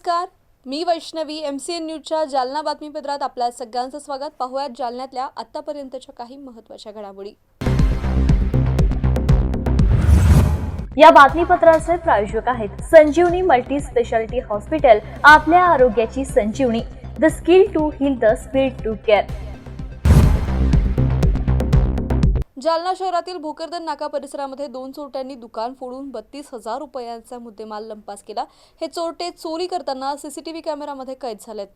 नमस्कार. मी Vaishnavi M C N न्यूजच्या जालना बातमीपत्रात आपल्या सगळ्यांचं स्वागत. पाहूयात जालन्यातल्या आतापर्यंतच्या काही महत्त्वाच्या घडामोडी. या बातमीपत्राचे प्रायोजक आहेत संजीवनी मल्टी स्पेशालिटी हॉस्पिटल आपल्या आरोग्याची संजीवनी. The skill to heal the speed to care. Jalna शहरातील भोकरदन नाका परिसरामध्ये दोन चोरट्यांनी दुकान फोडून बत्तीस हजार रुपयांचा मुद्देमाल लंपास केला. हे चोरटे चोरी करताना सीसीटीव्ही कॅमेरामध्ये कैद झालेत.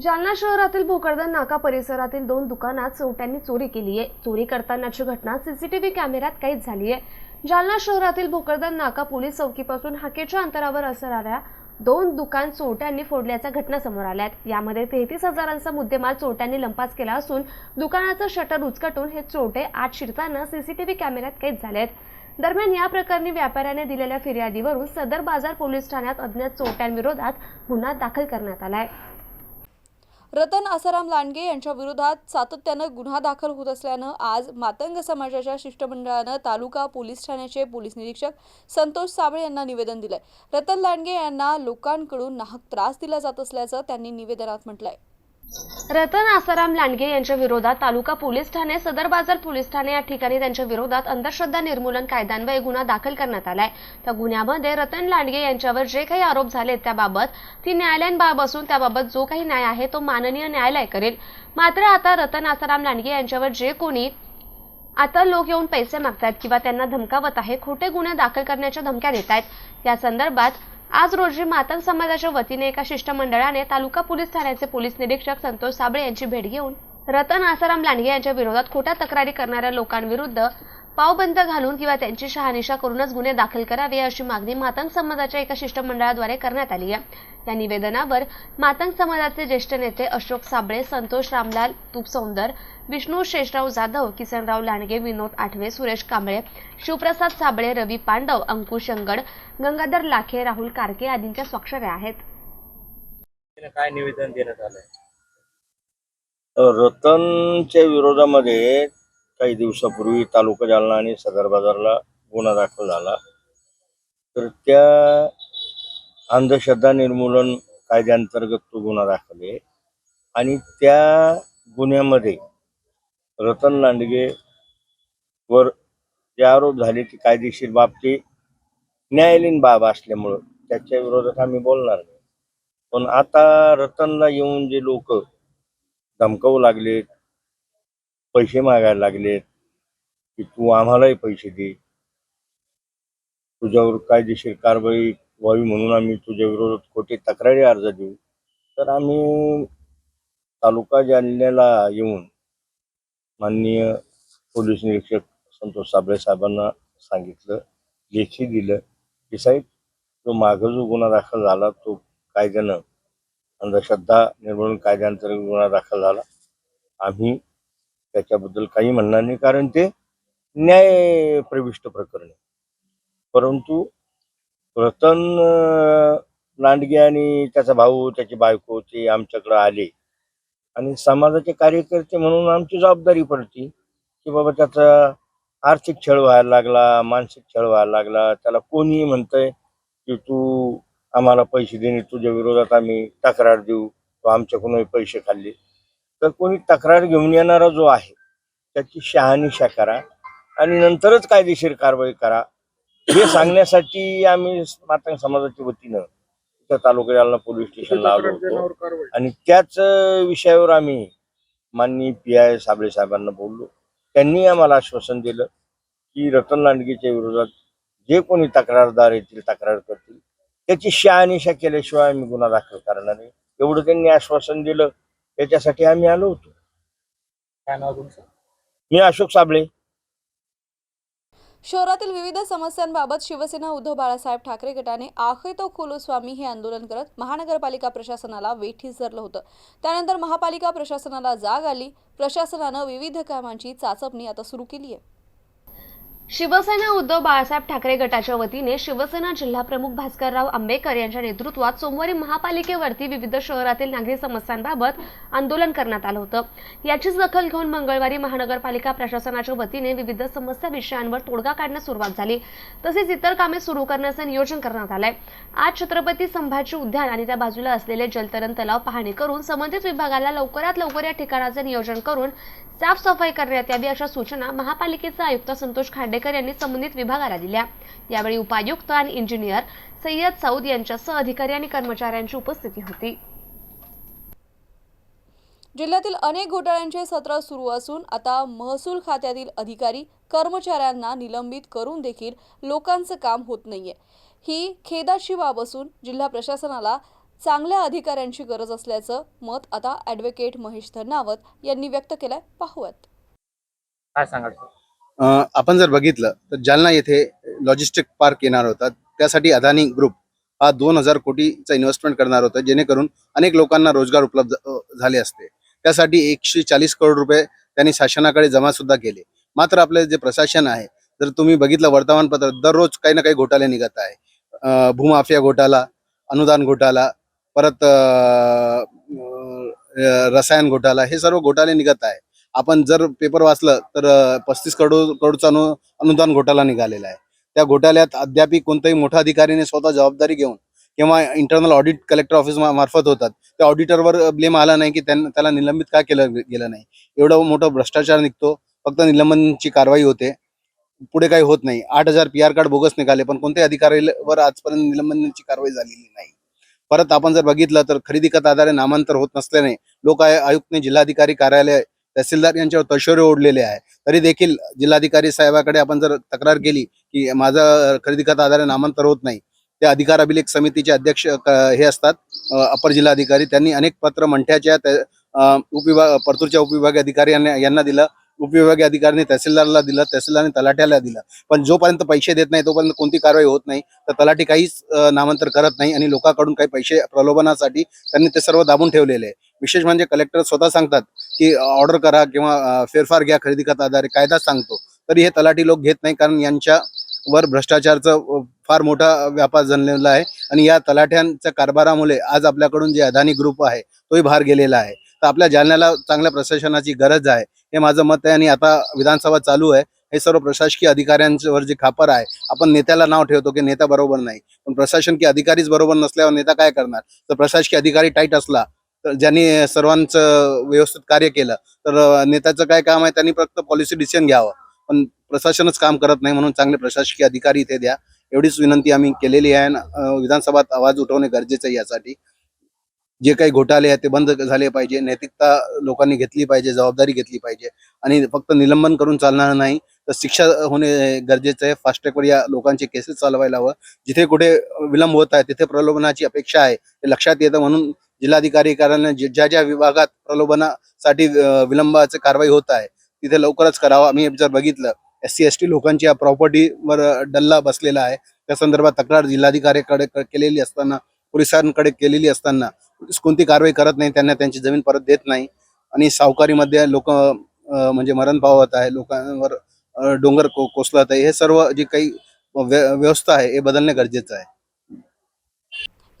जालना शहरातील भोकरदन नाका परिसरातील दोन दुकानात चोरट्यांनी चोरी केली आहे चोरी करतानाची घटना सीसीटीव्ही कॅमेऱ्यात कैद झाली आहे जालना शहरातील भोकरदन नाका पोलीस चौकीपासून हाकेच्या अंतरावर असणाऱ्या दोन दुकान चोरट्यांनी फोडल्याच्या घटना समोर आल्या आहेत यामध्ये तेहतीस हजारांचा मुद्देमाल चोरट्यांनी लंपास केला असून दुकानाचं शटर उचकटून हे चोरटे आत शिरताना सीसीटीव्ही कॅमेऱ्यात कैद झाले आहेत दरम्यान या प्रकरणी व्यापाऱ्याने दिलेल्या फिर्यादीवरून सदर बाजार पोलीस ठाण्यात अज्ञात चोरट्यांविरोधात गुन्हा दाखल करण्यात आला आहे रतन आसाराम लांडगे यांच्या विरोधात सातत्यानं गुन्हा दाखल होत असल्यानं आज मातंग समाजाच्या शिष्टमंडळानं तालुका पोलीस ठाण्याचे पोलीस निरीक्षक संतोष साबळे यांना निवेदन दिलंय. रतन लांडगे यांना लोकांकडून नाहक त्रास दिला जात असल्याचं त्यांनी निवेदनात म्हटलंय. रतन आसाराम लांडगे यांच्या विरोधात तालुका पोलीस ठाणे सदर बाजार पोलीस ठाणे या ठिकाणी त्यांच्या विरोधात अंधश्रद्धा निर्मूलन कायद्यान्वये गुन्हा दाखल करण्यात आलाय. त्या गुन्ह्यामध्ये रतन लांडगे यांच्यावर जे काही आरोप झाले त्याबाबत ती न्यायालयीन बाब असून त्याबाबत जो काही न्याय आहे तो माननीय न्यायालय करेल. मात्र आता रतन आसाराम लांडगे यांच्यावर जे कोणी आता लोक येऊन पैसे मागतायत किंवा त्यांना धमकावत आहे खोटे गुन्हे दाखल करण्याच्या धमक्या देत आहेत या संदर्भात आज रोजी मातंग समाजाच्या वतीने एका शिष्टमंडळाने तालुका पोलीस ठाण्याचे पोलीस निरीक्षक संतोष साबळे यांची भेट घेऊन रतन आसाराम लांडगे यांच्या विरोधात खोट्या तक्रारी करणाऱ्या लोकांविरुद्ध पावबंद घालून किंवा त्यांची शहानिशा करूनच गुन्हे दाखल करावे अशी मागणी मातंग समाजाच्या एका शिष्टमंडळाद्वारे करण्यात आली आहे. या निवेदनावर मातंग समाजाचे ज्येष्ठ नेते अशोक साबळे संतोष रामलाल तुपसौंदर विष्णू शेषराव जाधव किसनराव लांडगे विनोद आठवे सुरेश कांबळे शिवप्रसाद साबळे रवी पांडव अंकुश अंगड गंगाधर लाखे राहुल कारके आदींच्या स्वाक्षऱ्या आहेत. काय निवेदन देण्यात आलं रतनच्या विरोधामध्ये काही दिवसापूर्वी तालुका जालना आणि सदर बाजारला गुन्हा दाखल झाला. तर त्या अंधश्रद्धा निर्मूलन कायद्याअंतर्गत तो गुन्हा दाखल आहे. आणि त्या गुन्ह्यामध्ये रतन लांडगे वर जे आरोप झाले ती कायदेशीर बाब ती न्यायालयीन बाब असल्यामुळं त्याच्या विरोधात आम्ही बोलणार नाही. पण आता रतनला येऊन जे लोक धमकावू लागलेत पैसे मागायला लागलेत की तू आम्हालाही पैसे दे. तुझ्यावर कायदेशीर कारवाई व्हावी म्हणून आम्ही तुझ्या विरोधात खोटे तक्रारी अर्ज देऊ. तर आम्ही तालुका जालन्याला येऊन माननीय पोलीस निरीक्षक संतोष साबळे साहेबांना सांगितलं लेखी दिलं की साहेब जो मागं जो गुन्हा दाखल झाला तो कायद्यानं अंधश्रद्धा निर्मूलन कायद्याअंतर्गत गुन्हा दाखल झाला. आम्ही त्याच्याबद्दल काही म्हणणार नाही कारण ते न्याय प्रविष्ट प्रकरण. आहे परंतु रतन लांडगे आणि त्याचा भाऊ त्याची बायको ते आमच्याकडे आले. आणि समाजाचे कार्यकर्ते म्हणून आमची जबाबदारी पडती की बाबा त्याचा आर्थिक छळ व्हायला लागला मानसिक छळ व्हायला लागला. त्याला कोणी म्हणतंय की तू आम्हाला पैसे देणे तुझ्या विरोधात आम्ही तक्रार देऊ तो आमच्याकडून पैसे खाल्ले. तर कोणी तक्रार घेऊन येणारा जो आहे त्याची शहानिशा करा आणि नंतरच कायदेशीर कारवाई करा. हे सांगण्यासाठी आम्ही मातंग समाजाच्या वतीनं इथं तालुका जालना पोलीस स्टेशनला आलो होतो. आणि त्याच विषयावर आम्ही माननीय पी आय साबळे साहेबांना बोललो. त्यांनी आम्हाला आश्वासन दिलं की रतन लांडगेच्या विरोधात जे कोणी तक्रारदार येतील तक्रार करतील त्याची शहानिशा केल्याशिवाय आम्ही गुन्हा दाखल करणार नाही. एवढं त्यांनी आश्वासन दिलं. त्याच्यासाठी आम्ही आलो होतो. काय नाव तुमचं? मी अशोक साबळे. शहरातील विविध समस्यांबाबत शिवसेना उद्धव बाळासाहेब ठाकरे गटाने आखे तो खोलो स्वामी हे आंदोलन करत महानगरपालिका प्रशासनाला वेठीस धरलं होतं. त्यानंतर महापालिका प्रशासनाला जाग आली. प्रशासनानं विविध कामांची चाचपणी आता सुरू केली आहे शिवसेना उद्धव बाळासाहेब ठाकरे गटाच्या वतीने शिवसेना जिल्हाप्रमुख भास्करराव आंबेकर यांच्या नेतृत्वात सोमवारी महापालिकेवरती विविध शहरातील नागरी समस्यांबाबत आंदोलन करण्यात आलं होतं. याचीच दखल घेऊन मंगळवारी महानगरपालिका प्रशासनाच्या वतीने विविध समस्या विषयांवर तोडगा काढण्यास सुरुवात झाली. तसेच इतर कामे सुरू करण्याचं नियोजन करण्यात आलंय. आज छत्रपती संभाजी उद्यान आणि त्या बाजूला असलेले जलतरण तलाव पाहणी करून संबंधित विभागाला लवकरात लवकर या ठिकाणाचं नियोजन करून साफसफाई करण्यात यावी अशा सूचना महापालिकेचे आयुक्त संतोष खांडेकर यांनी संबंधित विभागाला दिल्या. यावेळी उपायुक्त आणि इंजिनियर सय्यद सौद यांच्यासह अधिकारी आणि कर्मचाऱ्यांची उपस्थिती होती. जिल्ह्यातील अनेक घोटाळ्यांचे सत्र सुरू असून आता महसूल खात्यातील अधिकारी कर्मचाऱ्यांना निलंबित करून देखील लोकांचं काम होत नाहीये. ही खेदाची बाब असून जिल्हा प्रशासनाला चांगल्या अधिकाऱ्यांची गरज असल्याचं मत आता ॲडव्होकेट महेश धर्नावत यांनी व्यक्त केलंय. पाहूयात. काय अ, आपण जर बघितलं तर जालना येथे लॉजिस्टिक पार्क येणार होता. त्यासाठी अदानी ग्रुप हा दोन हजार कोटीचा इन्व्हेस्टमेंट करणार होता जेणेकरून अनेक लोकांना रोजगार उपलब्ध झाले असते. त्यासाठी एकशे चाळीस करोड रुपये त्यांनी शासनाकडे जमा सुद्धा केले. मात्र आपले जे प्रशासन आहे जर तुम्ही बघितलं वर्तमानपत्र दररोज काही ना काही घोटाळे निघत आहे. भूमाफिया घोटाळा अनुदान घोटाळा परत रसायन घोटाळा हे सर्व घोटाळे निघत आहे. आपण जर पेपर वाचलं तर पस्तीस करोड करोडचा अनु अनुदान घोटाळा निघालेला आहे. त्या घोटाळ्यात अद्याप कोणत्याही मोठ्या अधिकारीने स्वतः जबाबदारी घेऊन किंवा इंटरनल ऑडिट कलेक्टर ऑफिस मार्फत होतात. त्या ऑडिटरवर ब्लेम आला नाही की त्याला निलंबित का केलं गेलं नाही. एवढं मोठं भ्रष्टाचार निघतो. फक्त निलंबनची कारवाई होते. पुढे काही होत नाही. आठ हजार पी आर कार्ड बोगस निघाले पण कोणत्याही अधिकाऱ्यावर आजपर्यंत निलंबनाची कारवाई झालेली नाही. परत आपण जर बघितलं तर खरेदी खत आधारे नामांतर होत नसल्याने लोक आय- आयुक्तने जिल्हाधिकारी कार्यालय तहसीलदार यांच्यावर तशोरे ओढलेले आहे. तरी देखील जिल्हाधिकारी साहेबाकडे आपण जर तक्रार केली की माझं खरेदी खत आधारे नामांतर होत नाही ते अधिकार अभिलेख समितीचे अध्यक्ष हे असतात अपर जिल्हाधिकारी त्यांनी अनेक पत्र मंठ्याच्या उपविभाग परतूरच्या उपविभागीय अधिकारी यांना दिलं. उपविभागीय अधिकाऱ्यांनी तहसीलदारला दिलं तहसीलदारने तलाठ्याला दिलं. पण जोपर्यंत पैसे देत नाही तोपर्यंत कोणती कारवाई होत नाही. तर तलाठी काहीच नामांतर करत नाही आणि लोकांकडून काही पैसे प्रलोभनासाठी त्यांनी ते सर्व दाबून ठेवलेले आहे. विशेष म्हणजे कलेक्टर स्वतः सांगतात की ऑर्डर करा किंवा फेरफार घ्या खरेदी खत आधारे कायदा सांगतो. तरी हे तलाठी लोक घेत नाही कारण यांच्यावर भ्रष्टाचारचा फार मोठा व्यापार जणलेला आहे. आणि या तलाठ्यांच्या कारभारामुळे आज आपल्याकडून जे अदानी ग्रुप आहे तोही बाहेर गेलेला आहे. तर आपल्या जालन्याला चांगल्या प्रशासनाची गरज आहे. हे माझं मत आहे आणि आता विधानसभा चालू आहे. हे सर्व प्रशासकीय अधिकाऱ्यांवर जे खापर आहे आपण नेत्याला नाव ठेवतो की नेता बरोबर नाही. पण प्रशासकीय अधिकारीच बरोबर नसल्यावर नेता काय करणार? तर प्रशासकीय अधिकारी टाईट असला तर ज्यांनी सर्वांचं व्यवस्थित कार्य केलं तर नेत्याचं काय काम आहे? त्यांनी फक्त पॉलिसी डिसिजन घ्यावं. पण प्रशासनच काम करत नाही म्हणून चांगले प्रशासकीय अधिकारी इथे द्या. एवढीच विनंती आम्ही केलेली आहे विधानसभात आवाज उठवणे गरजेचं आहे यासाठी. जे काही घोटाळे आहेत ते बंद झाले पाहिजे नैतिकता लोकांनी घेतली पाहिजे जबाबदारी घेतली पाहिजे आणि फक्त निलंबन करून चालणार नाही तर शिक्षा होणे गरजेचं आहे. फास्ट ट्रॅकवर या लोकांचे केसेस चालवायला हवं. जिथे कुठे विलंब होत आहे तिथे प्रलोभनाची अपेक्षा आहे ते लक्षात येतं. म्हणून जिल्हाधिकारी कार्यालयाने ज्या ज्या विभागात प्रलोभनासाठी अं, विलंबाचे कारवाई होत आहे तिथे लवकरच करावा. आम्ही जर बघितलं एस सी एस टी लोकांच्या प्रॉपर्टीवर डल्ला बसलेला आहे. त्या संदर्भात तक्रार जिल्हाधिकाऱ्याकडे केलेली असताना पोलिसांकडे केलेली असताना कोणती कारवाई करत नाही त्यांना त्यांची जमीन परत देत नाही. आणि सावकारीमध्ये लोक म्हणजे मरण पावत आहे लोकांवर डोंगर को कोसलत आहे हे सर्व जी काही व्यवस्था आहे हे बदलणे गरजेचं आहे.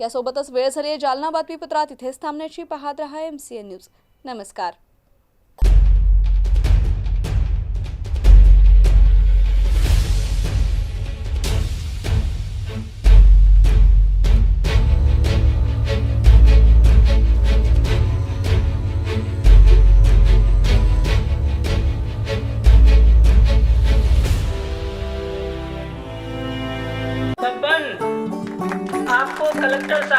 यासोबतच वेळ झाली जालना बातमीपत्रात इथेच थांबण्याची पाहत रहा एम सी एन न्यूज नमस्कार.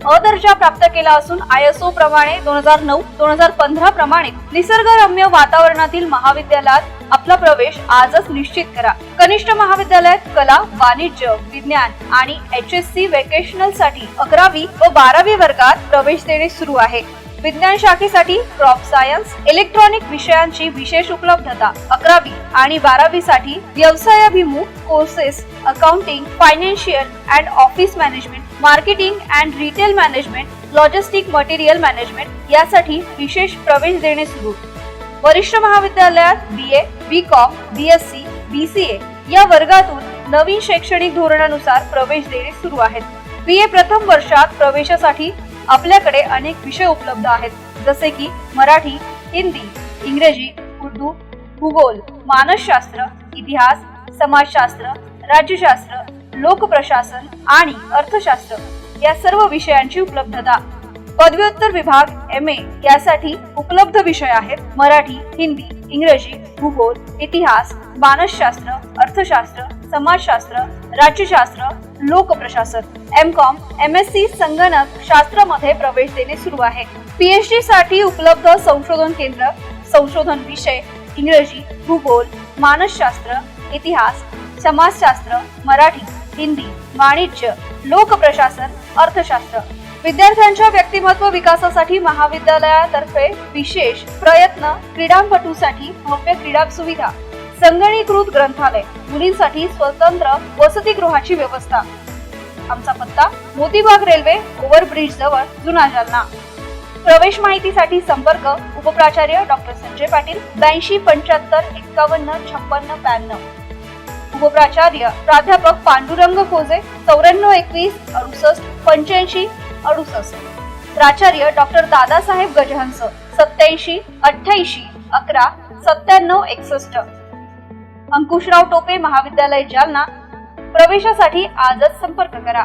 अ दर्जा प्राप्त केला असून आय एस ओ प्रमाणे दोन हजार नऊ दोन हजार पंधरा प्रमाणे निसर्गरम्य वातावरणातील महाविद्यालयात आपला प्रवेश आजच निश्चित करा. कनिष्ठ महाविद्यालयात कला वाणिज्य विज्ञान आणि एच एस सी वेकेशनलसाठी अकरावी व बारावी वर्गात प्रवेश देणे सुरू आहे. विज्ञान शाखेसाठी क्रॉप सायन्स इलेक्ट्रॉनिक विषयांची विशेष उपलब्धता अकरावी आणि बारावी साठी व्यवसायाभिमुख courses accounting financial and office management marketing and retail management logistic material management यासाठी विशेष प्रवेश देणे सुरू. वरिष्ठ महाविद्यालयात B A B com B S C B C A या वर्गातून नवीन शैक्षणिक धोरणानुसार प्रवेश देणे सुरू आहेत. बी ए प्रथम वर्षात प्रवेशासाठी आपल्याकडे अनेक विषय उपलब्ध आहेत जसे की मराठी हिंदी इंग्रजी उर्दू भूगोल मानसशास्त्र इतिहास समाजशास्त्र राज्यशास्त्र लोकप्रशासन आणि अर्थशास्त्र या सर्व विषयांची उपलब्धता. पदव्युत्तर विभाग एम ए यासाठी उपलब्ध विषय आहेत मराठी हिंदी इंग्रजी भूगोल इतिहास मानसशास्त्र अर्थशास्त्र समाजशास्त्र राज्यशास्त्र लोकप्रशासन. M com M S C संगणक शास्त्रामध्ये प्रवेश देणे सुरू आहे. पीएचडी साठी उपलब्ध संशोधन केंद्र संशोधन विषय इंग्रजी भूगोल मानसशास्त्र इतिहास समाजशास्त्र मराठी हिंदी वाणिज्य लोकप्रशासन अर्थशास्त्र. विद्यार्थ्यांच्या व्यक्तिमत्व विकासासाठी महाविद्यालयातर्फे विशेष प्रयत्न क्रीडापटूसाठी भव्य क्रीडा सुविधा. संगणीकृत ग्रंथालय मुलींसाठी स्वतंत्र वसतिगृहाची व्यवस्था. आमचा पत्ता मोतीबाग रेल्वे ओव्हरब्रिज जवळ जुना जालना. प्रवेश माहितीसाठी संपर्क उपप्राचार्य डॉक्टर संजय पाटील ब्याऐंशी पंच्याहत्तर एक्कावन्न छप्पन्न ब्याण्णव. उपप्राचार्य प्राध्यापक पांडुरंग खोजे चौऱ्याण्णव एकवीस अडुसष्ट पंच्याऐंशी अडुसष्ट. प्राचार्य डॉक्टर दादासाहेब गजहंस सत्याऐंशी अठ्ठ्याऐंशी अकरा सत्त्याण्णव एकसष्ट. अंकुशराव टोपे महाविद्यालय जालना. प्रवेशासाठी आजच संपर्क करा.